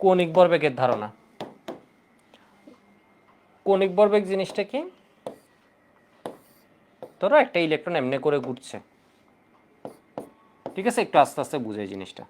কৌণিক ভরবেগের ধারণা। কৌণিক ভরবেগ জিনিসটা কি? ধরো একটা ইলেকট্রন এমনি করে ঘুরছে। ঠিক আছে? একটু আস্তে আস্তে বুঝে জিনিসটা।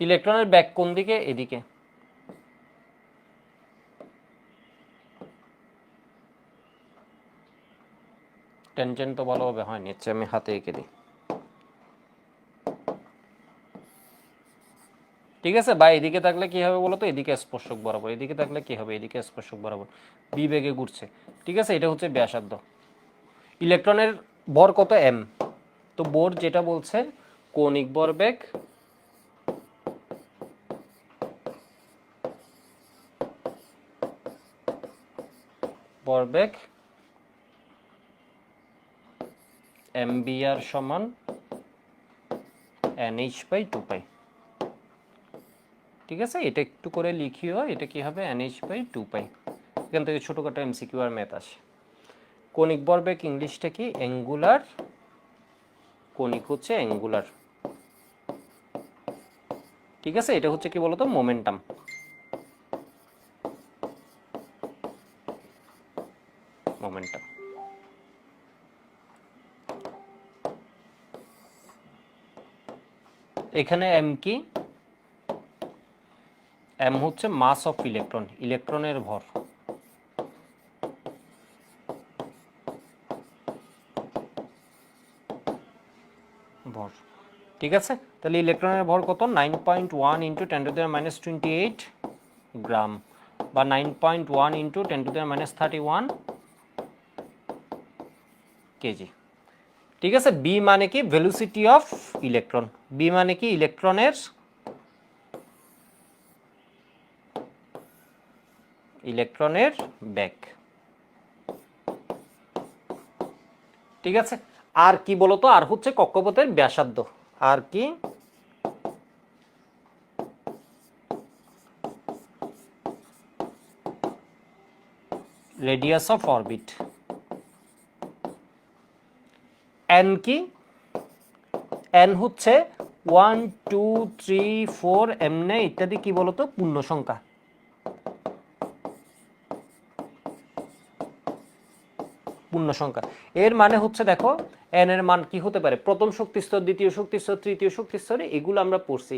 ইলেকট্রনের ব্যাক কোন দিকে? এদিকে। টেনশন তো ভালোভাবে হয়নি আচ্ছা আমি হাতে এঁকে দিই। ঠিক আছে বা এদিকে থাকলে কি হবে বলো তো? এদিকে স্পর্শক বরাবর, এদিকে থাকলে কি হবে? এদিকে স্পর্শক বরাবর। বিবেগে ঘুরছে। ঠিক আছে, এটা হচ্ছে ব্যাসার্ধ। ইলেকট্রনের ভর কত এম? তো বোর যেটা বলছে, কৌণিক ভরবেগ ভরবেগ এম বি আর সমান N H by two pi. ঠিক আছে? এটা একটু করে লিখিও, এটা কি হবে? N H by two pi. এখান থেকে ছোটোখাটো এমসিকিউ আর ম্যাথ আসে। কণিক ভরবেগ ইংলিশটা কি? অ্যাঙ্গুলার। কণিক হচ্ছে অ্যাঙ্গুলার। ঠিক আছে? এটা হচ্ছে কি বলতো? মোমেন্টাম। এখানে এম কি? এম হচ্ছে মাস অফ ইলেকট্রন ইলেকট্রনের ভর। ভর। ঠিক আছে? তাহলে ইলেকট্রনের ভর কত? Nine point one into ten to দেওয়ার মাইনাস টোয়েন্টি এইট গ্রাম বা nine point one into ten to দেওয়ার মাইনাস থার্টি ওয়ান কেজি ঠিক আছে? বি মানে কি? ভেলোসিটি অফ ইলেকট্রন বি মানে কি? ইলেকট্রনের ইলেকট্রনের ব্যাক ঠিক আছে? আর কি বলতো? আর হচ্ছে কক্ষপথের ব্যাসার্ধ। আর কি? রেডিয়াস অফ অরবিট এন কি? এন হচ্ছে ওয়ান টু থ্রি ফোর এমনে ইত্যাদি কি বলতো? পূর্ণ সংখ্যা। পূর্ণ সংখ্যা। এর মানে হচ্ছে দেখো এন এর মান কি হতে পারে? প্রথম শক্তি স্তর দ্বিতীয় শক্তি স্তর তৃতীয় শক্তি স্তরে এগুলো আমরা পড়ছি।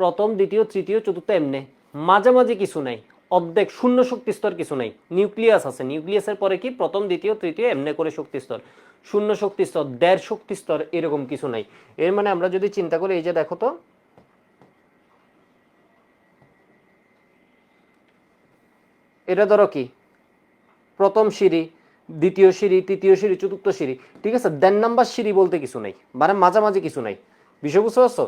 প্রথম, দ্বিতীয়, তৃতীয়, চতুর্থ এমনে মাঝামাঝি কিছু নাই। অর্ধেক শূন্য শক্তি স্তর কিছু নাই। নিউক্লিয়াস আছে। নিউক্লিয়াসের পরে কি? প্রথম, দ্বিতীয়, তৃতীয় এমনে করে শক্তি স্তর শূন্য শক্তি স্তর, দেড় শক্তি স্তর এরকম কিছু নাই। এর মানে আমরা যদি চিন্তা করি, এই যে দেখো তো, এটা ধরো কি? প্রথম সিঁড়ি, দ্বিতীয় সিঁড়ি, তৃতীয় সিঁড়ি, চতুর্থ সিঁড়ি, ঠিক আছে? দেড় নাম্বার সিঁড়ি বলতে কিছু নেই মানে মাঝামাঝি কিছু নাই। বিষয় বুঝতে পারছ?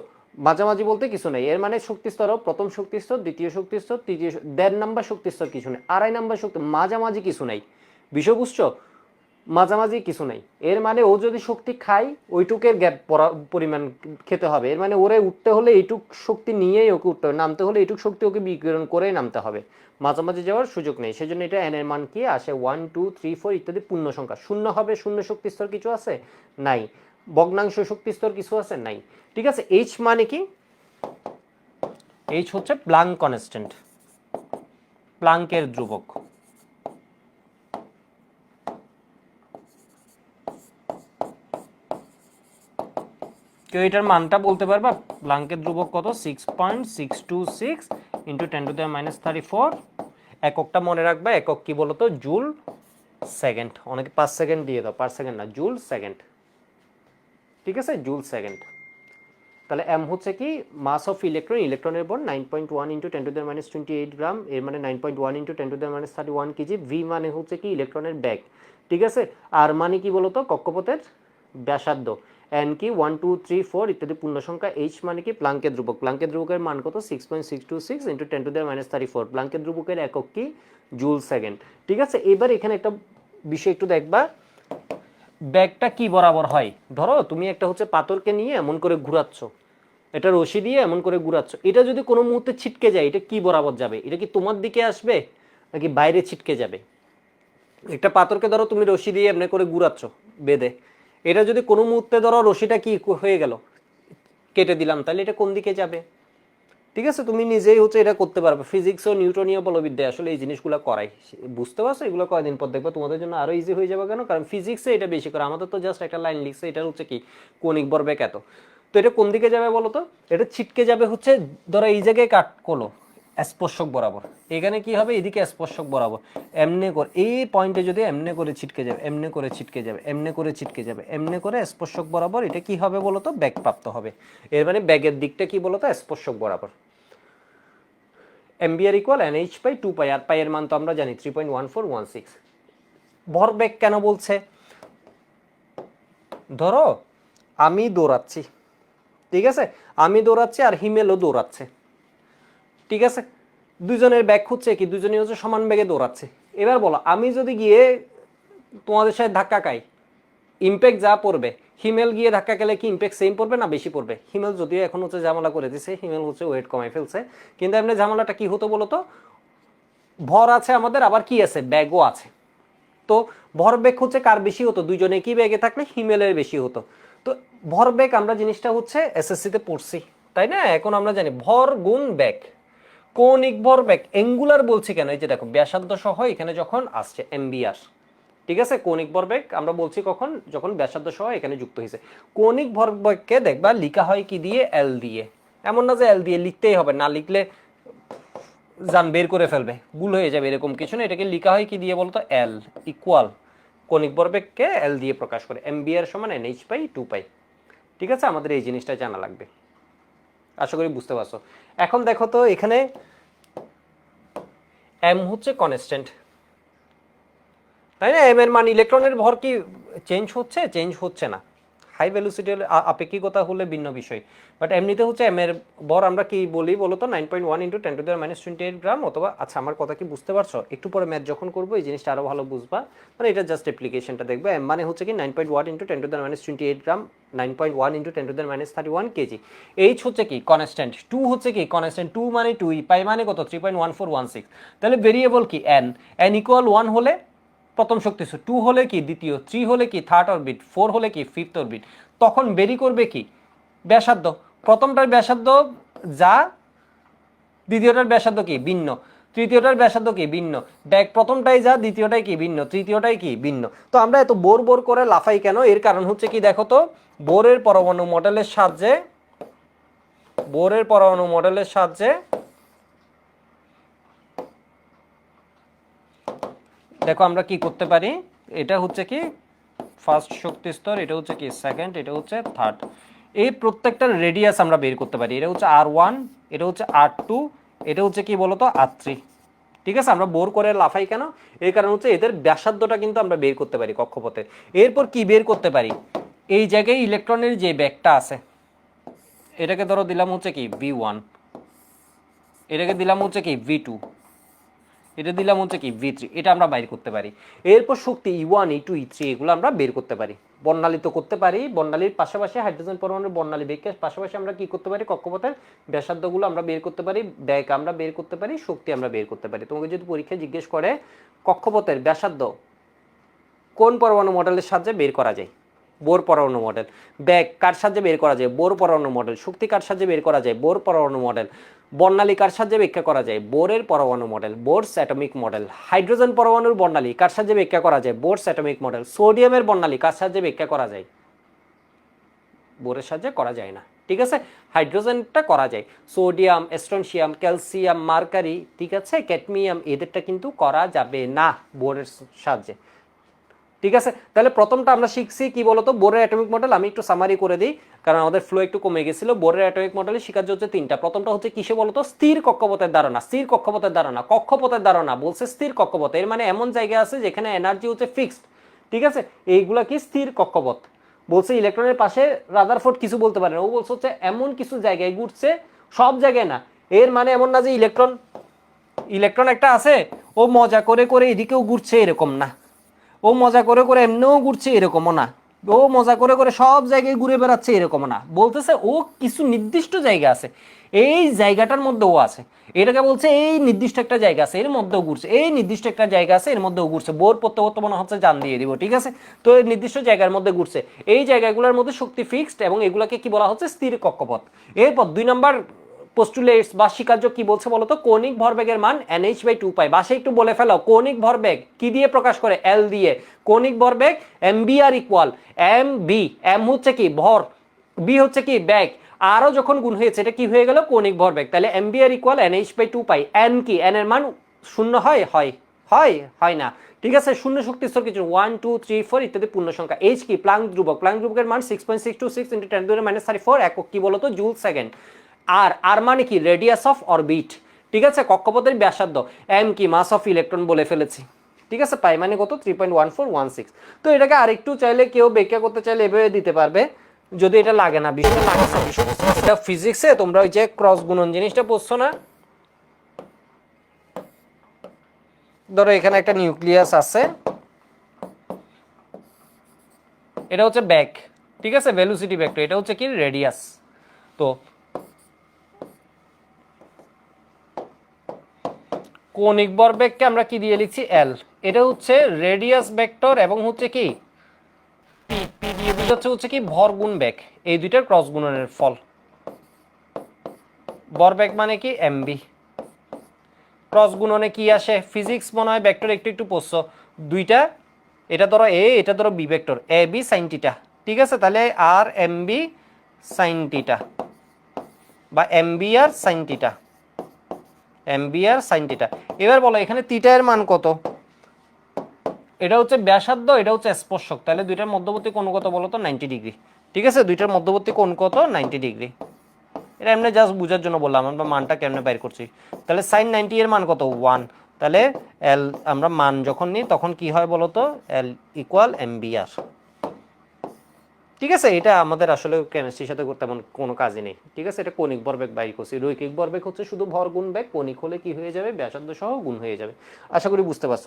মাঝামাঝি বলতে কিছু নেই, এর মানে শক্তি স্তর, প্রথম শক্তি স্তর, দ্বিতীয় শক্তি স্তর, তৃতীয় দেড় নাম্বার শক্তি স্তর কিছু নেই, আড়াই নাম্বার শক্তি, মাঝামাঝি কিছু নাই। বিষয় বুঝছ? মাঝামাঝি কিছু নাই। এর মানে ও যদি শক্তি খায়, ওইটুকের গ্যাপ পরিমাণ খেতে হবে। এর মানে ওরে উঠতে হলে এইটুক শক্তি নিয়েই ওকে উঠতে হবে। নামতে হলে এইটুক শক্তি ওকে বিকিরণ করেই নামতে হবে। মাঝামাঝি যাওয়ার সুযোগ নেই। সেজন্য এটা এন এর মান কি? আসে ওয়ান টু থ্রি ফোর ইত্যাদি পূর্ণ সংখ্যা। শূন্য হবে, শূন্য শক্তি স্তর কিছু আছে? নাই। ভগ্নাংশ শক্তি স্তর কিছু আছে? নাই। ঠিক আছে? এইচ মানে কি? এইচ হচ্ছে প্লাঙ্ক কনস্ট্যান্ট প্লাঙ্কের ধ্রুবক। কেউ এটার মানটা বলতে পারবা? প্লাঙ্কের ধ্রুবক কত? Six point six two six into ten to the minus thirty four এককটা মনে রাখবা, একক কি বলতো? Joule second. অনেকে পাঁচ সেকেন্ড দিয়ে দাও, পাঁচ সেকেন্ড না, জুল সেকেন্ড। ঠিক আছে? Joule second. তাহলে এম হচ্ছে কি? মাস অফ ইলেকট্রন ইলেকট্রনের বল nine point one into ten to the minus twenty eight gram এর মানে nine point one into ten to the minus thirty one KG V মানে হচ্ছে কি? ইলেকট্রনের ব্যাগ ঠিক আছে? আর মানে কি বলতো? কক্ষপথের ব্যাসার্ধ। এন কি ওয়ান টু থ্রি ফোর ইত্যাদি পূর্ণ সংখ্যা এইচ মানে কি? প্লাঙ্কের ধ্রুবক। প্লাঙ্কের ধ্রুবকের মান কত? Six point six two six into ten to the minus thirty four প্লাঙ্কের ধ্রুবকের একক কি? জুল সেকেন্ড ঠিক আছে? এবার এখানে একটা বিষয় একটু দেখবা। ব্যাগটা কি বরাবর হয়? ধরো, তুমি একটা হচ্ছে পাথরকে নিয়ে এমন করে ঘুরাচ্ছ। এটা রশি দিয়ে এমন করে ঘুরাচ্ছ। এটা যদি কোনো মুহূর্তে ছিটকে যায়, এটা কি বরাবর যাবে? এটা কি তোমার দিকে আসবে, নাকি বাইরে ছিটকে যাবে? একটা পাথরকে ধরো, তুমি রশি দিয়ে এমনি করে ঘুরাচ্ছ, বেঁধে। এটা যদি কোনো মুহূর্তে ধরো রশিটা কি হয়ে গেল, কেটে দিলাম, তাহলে এটা কোন দিকে যাবে? ঠিক আছে, তুমি নিজেই হচ্ছে এটা করতে পারবে। ফিজিক্স ও নিউটনীয় বলবিদ্যা, আসলে এই জিনিসগুলো করাই। বুঝতে পারছ? এগুলো কয়দিন পর দেখবে। তোমাদের জন্য আরও ইজি হয়ে যাবে কেন? কারণ ফিজিক্সে এটা বেশি করে। আমাদের তো জাস্ট একটা লাইন লিখছে এটা হচ্ছে কি? কনিক বর্বেক এত। তো এটা কোন দিকে যাবে বলো তো? এটা ছিটকে যাবে হচ্ছে, ধরো এই জায়গায় কাট করল। স্পর্শক বরাবর। এখানে কি হবে? এদিকে স্পর্শক বরাবর। এমনে করে এই পয়েন্টে যদি এমনে করে ছিটকে যাবে, এমনে করে ছিটকে যাবে, এমনে করে ছিটকে যাবে, এমনে করে স্পর্শক বরাবর, এটা কি হবে বলতো? ব্যাগ প্রাপ্ত হবে। এর মানে ব্যাগের দিকটা কি বলতো? স্পর্শক বরাবর। MBR equal N H pi two pi আর পাইয়ের মান তো আমরা জানি three point one four one six ভরবেগ কেন বলছে? ধরো, আমি দৌড়াচ্ছি। ঠিক আছে? আমি দৌড়াচ্ছি আর হিমেলও দৌড়াচ্ছে। ঠিক আছে? দুজনের ব্যাগ খুঁজছে কি? দুজনেই হচ্ছে সমান ব্যাগে দৌড়াচ্ছে। এবার বলো, আমি যদি গিয়ে তোমাদের সাথে ধাক্কা খাই ইম্প্যাক্ট যা পড়বে, হিমেল গিয়ে ধাক্কা খেলে কি ইম্প্যাক্ট সেম পড়বে না বেশি পড়বে? হিমেল যদিও এখন হচ্ছে ঝামেলা করে দিছে, হিমেল হচ্ছে ওয়েট কমাই ফেলছে। কিন্তু এমনি ঝামেলাটা কি হতো বলো তো? ভর আছে আমাদের, আবার কি আছে? ব্যাগও আছে। তো ভরবেগ হচ্ছে কার বেশি হতো? দুজনে কি ব্যাগে থাকলে হিমেলের বেশি হতো। তো ভর ভরবেগ আমরা জিনিসটা হচ্ছে এসএসসিতে পড়ছি, তাই না? এখন আমরা জানি, ভর গুণ ব্যাগ কৌণিক ভরবেগ এঙ্গুলার বলছি কেন? এই যে দেখো, ব্যাসার্ধ সহ এখানে যখন আসছে এমবিআর ঠিক আছে? কৌণিক ভরবেগ আমরা বলছি কখন? যখন ব্যাসার্ধ সহ এখানে যুক্ত হয়েছে। কৌণিক ভরবেগকে দেখবা লিখা হয় কি দিয়ে? এল দিয়ে। এমন না যে এল দিয়ে লিখতেই হবে, না লিখলে জান বের করে ফেলবে, ভুল হয়ে যাবে, এরকম কিছু না। এটাকে লিখা হয় কি দিয়ে বলতো? এল ইকুয়াল কৌণিক ভরবেগকে এল দিয়ে প্রকাশ করে। এম বি সমান N H pi two pi. ঠিক আছে? আমাদের এই জিনিসটা জানা লাগবে। আশা করি বুঝতে পারছ। এখন দেখো তো এখানে এম হচ্ছে কনস্ট্যান্ট তাই না? এম এর মান ইলেকট্রনের ভর কি চেঞ্জ হচ্ছে? চেঞ্জ হচ্ছে না। হাই ভ্যালুসিটি আপেক্ষিকতা হলে ভিন্ন বিষয়। বাট এমনিতে হচ্ছে এম এর ভর আমরা কি বলি বলো তো nine point one into ten to দেওয়ার মাইনাস টোয়েন্টি এইট গ্রাম অথবা আচ্ছা আমার কথা কি বুঝতে পারছ? একটু পরে ম্যাথ যখন করব, এই জিনিসটা আরও ভালো বুঝবা। মানে এটা জাস্ট অ্যাপ্লিকেশনটা দেখবে। এম মানে হচ্ছে কি nine point one into ten to দেওয়ার minus twenty eight gram nine point one into ten to দেওয়ার minus thirty one KG H হচ্ছে কি? কনস্ট্যান্ট টু হচ্ছে কি? কনস্ট্যান্ট টু মানে টু পাই মানে কত? Three point one four one six তাহলে ভেরিয়েবল কি? এন এন ইকুয়াল ওয়ান হলে প্রথম শক্তি টু হলে কি, দ্বিতীয় থ্রি হলে কি থার্ড অরবিট ফোর হলে কি ফিফথ অরবিট তখন বেরি করবে কি? ব্যাসার্ধ। প্রথমটার ব্যাসার্ধ যা, দ্বিতীয়টার ব্যাসার্ধ কি? ভিন্ন। তৃতীয়টার ব্যাসার্ধ কি? ভিন্ন। দেখ, প্রথমটাই যা, দ্বিতীয়টাই কি? ভিন্ন। তৃতীয়টাই কি? ভিন্ন। তো আমরা এত বোর বোর করে লাফাই কেন? এর কারণ হচ্ছে কি দেখো তো, বোরের পরমাণু মডেলের সাহায্যে, বোরের পরমাণু মডেলের সাহায্যে দেখো আমরা কি করতে পারি? এটা হচ্ছে কি ফার্স্ট শক্তি স্তর, এটা হচ্ছে কি সেকেন্ড এটা হচ্ছে থার্ড এই প্রত্যেকটার রেডিয়াস আমরা বের করতে পারি। এটা হচ্ছে আর ওয়ান এটা হচ্ছে আর টু এটা হচ্ছে কি বলতো? আর থ্রি ঠিক আছে? আমরা বোর করে লাফাই কেন? এই কারণ হচ্ছে এদের ব্যাসার্ধটা কিন্তু আমরা বের করতে পারি কক্ষপথে। এরপর কি বের করতে পারি? এই জায়গায় ইলেকট্রনের যে ব্যাগটা আছে, এটাকে ধরো দিলাম হচ্ছে কি ভি ওয়ান এটাকে দিলাম হচ্ছে কি ভি টু এটা দিলাম হচ্ছে কি ভি থ্রি এটা আমরা বাইর করতে পারি। এরপর শক্তি E one E two E three এগুলো আমরা বের করতে পারি। বর্ণালী তো করতে পারি, বর্ণালীর পাশাপাশি হাইড্রোজেন পরমাণুর বর্ণালী বেগকে পাশাপাশি আমরা কি করতে পারি, কক্ষপথের ব্যাসার্ধগুলো আমরা বের করতে পারি, ব্যাগ আমরা বের করতে পারি, শক্তি আমরা বের করতে পারি। তোমাকে যদি পরীক্ষায় জিজ্ঞেস করে, কক্ষপথের ব্যাসার্ধ কোন পরমাণু মডেলের সাহায্যে বের করা যায়? বোর পরমাণু মডেল ব্যাগ কার সাহায্যে বের করা যায়? বোর পরমাণু মডেল শক্তি কার সাহায্যে বের করা যায়? বোর পরমাণু মডেল বর্ণালী কার সাহায্যে ব্যাখ্যা করা যায়। বোরের পরমাণু model, Bohr's atomic model, hydrogen পরমাণুর বর্ণালী কার সাহায্যে ব্যাখ্যা করা যায়? বোরস অ্যাটমিক মডেল, সোডিয়ামের বর্ণালী কার সাহায্যে ব্যাখ্যা করা যায়? বোরের সাহায্যে করা যায় না, ঠিক আছে? হাইড্রোজেনটা করা যায়। সোডিয়াম স্ট্রনশিয়াম ক্যালসিয়াম, মার্কারি, ঠিক আছে? ক্যাডমিয়াম, এদেরটা কিন্তু করা যাবে না বোরের সাহায্যে। ঠিক আছে? তাহলে প্রথমটা আমরা শিখছি কি বলতো? বোরের অ্যাটমিক মডেল আমি একটু সামারি করে দিই, কারণ আমাদের ফ্লো একটু কমে গেছিল। বোরের অ্যাটমিক মডেলে শিকার্য হচ্ছে তিনটা। প্রথমটা হচ্ছে কিসে বলতো? স্থির কক্ষপথের ধারণা। স্থির কক্ষপথের ধারণা। কক্ষপথের ধারণা বলছে স্থির কক্ষপথ। এর মানে এমন জায়গা আছে যেখানে এনার্জি হচ্ছে ফিক্সড ঠিক আছে? এইগুলা কি? স্থির কক্ষপথ। বলছে ইলেকট্রনের পাশে রাদার রাদারফোর্ড কিছু বলতে পারে না। ও বলছে হচ্ছে এমন কিছু জায়গায় ঘুরছে, সব জায়গায় না। এর মানে এমন না যে ইলেকট্রন ইলেকট্রন একটা আছে, ও মজা করে করে এদিকেও ঘুরছে এরকম না। ও মজা করে করে এমনিও ঘুরছে এরকমও না। ও মজা করে করে সব জায়গায় ঘুরে বেড়াচ্ছে এরকম না। বলতেছে ও কিছু নির্দিষ্ট জায়গা আছে। এই জায়গাটার মধ্যে ও আছে। এটাকে বলছে এই নির্দিষ্ট একটা জায়গা আছে, এর মধ্যেও ঘুরছে। এই নির্দিষ্ট একটা জায়গা আছে, এর মধ্যেও ঘুরছে। বোর পড়তে পড়তে মনে হচ্ছে জান দিয়ে দিব, ঠিক আছে? তো এই নির্দিষ্ট জায়গার মধ্যে ঘুরছে। এই জায়গাগুলোর মধ্যে শক্তি ফিক্সড এবং এগুলোকে কি বলা হচ্ছে? স্থির কক্ষপথ। এরপর দুই নম্বর পোস্টুলেটস বা স্বীকার্য কি বলছে বলতো? কৌণিক ভরবেগের মান এনএইচ বাই টু পাই। বাসে একটু বলে ফেলো, কৌণিক ভরবেগ কি দিয়ে প্রকাশ করে? এল দিয়ে। কৌণিক ভরবেগ M B R equal M B M হচ্ছে কি? ভর। বি হচ্ছে কি? ব্যাগ। আরও যখন গুণ হয়েছে, এটা কি হয়ে গেল? কৌণিক ভরবেগ। তাহলে M B R equal NH by two pi. N কি? এন এর মান শূন্য হয়? হয়। হয়? হয় না। ঠিক আছে? শূন্য শক্তি স্তর কিছু। ওয়ান টু থ্রি ফোর ইত্যাদি পূর্ণ সংখ্যা। এইচ কি? প্লাং ধ্রুবক। প্লাং ধ্রুবকের মান six point six two six into ten minus thirty four একক কি বলতো? জুল সেকেন্ড আর আর মানে কি? রেডিয়াস অফ অরবিট ঠিক আছে? কক্ষপথের ব্যাসার্ধ এম কি? মাস অফ ইলেকট্রন বলে ফেলেছি। ঠিক আছে? পাই মানে কত? Three point one four one six তো এটাকে আরেকটু চাইলে কেউ ব্যাখ্যা করতে চাইলে এভাবে দিতে পারবে যদি এটা লাগে না লাগে না, এটা ফিজিক্সে তোমরা ওই যে ক্রস গুণন জিনিসটা পড়ছো না? ধরো এখানে একটা নিউক্লিয়াস আছে। এটা হচ্ছে ব্যাক ঠিক আছে? ভেলোসিটি ভেক্টর এটা হচ্ছে কি? রেডিয়াস তো কৌণিক ভরবেগকে আমরা কি দিয়ে লিখছি? এল এটা হচ্ছে রেডিয়াস ভেক্টর এবং হচ্ছে কি? দিয়ে বোঝাচ্ছে হচ্ছে কি ভর গুণ বেগ। এই দুইটার ক্রস গুণনের ফল। ভরবেগ মানে কি? এমবি ক্রস গুণনে কি আসে? ফিজিক্স মনে হয় ভেক্টর একটু একটু পড়ছো। দুইটা, এটা ধরো এ এটা ধরো B vector A B sine theta ঠিক আছে? তাহলে আর এম বি সাইনটিটা বা M B R sine R sine theta এবার বলো, এখানে টিটা মান কত? এটা হচ্ছে ব্যাসার্ধ, এটা হচ্ছে স্পর্শক। তাহলে দুইটার মধ্যবর্তী কোণ কত বলো তো? নাইনটি ডিগ্রি ঠিক আছে? দুইটার মধ্যবর্তী কোণ কত? নাইনটি ডিগ্রি এটা এমনি জাস্ট বোঝার জন্য বললাম, আমরা মানটা কেমনে বাইর করছি? তাহলে সাইন নাইনটি এর মান কত? ওয়ান তাহলে এল আমরা মান যখন নিই, তখন কি হয় বলো তো? L equal M B R ঠিক আছে, এটা আমাদের আসলে কেমিস্ট্রির সাথে তেমন কোনো কাজই নেই। ঠিক আছে, এটা কোনিক ভরবেগ বাইর করছি। রৈখিক ভরবেগ হচ্ছে শুধু ভর গুণ বেগ কোনিক হলে কি হয়ে যাবে? ব্যাসার্ধ সহ গুণ হয়ে যাবে। আশা করি বুঝতে পারছ।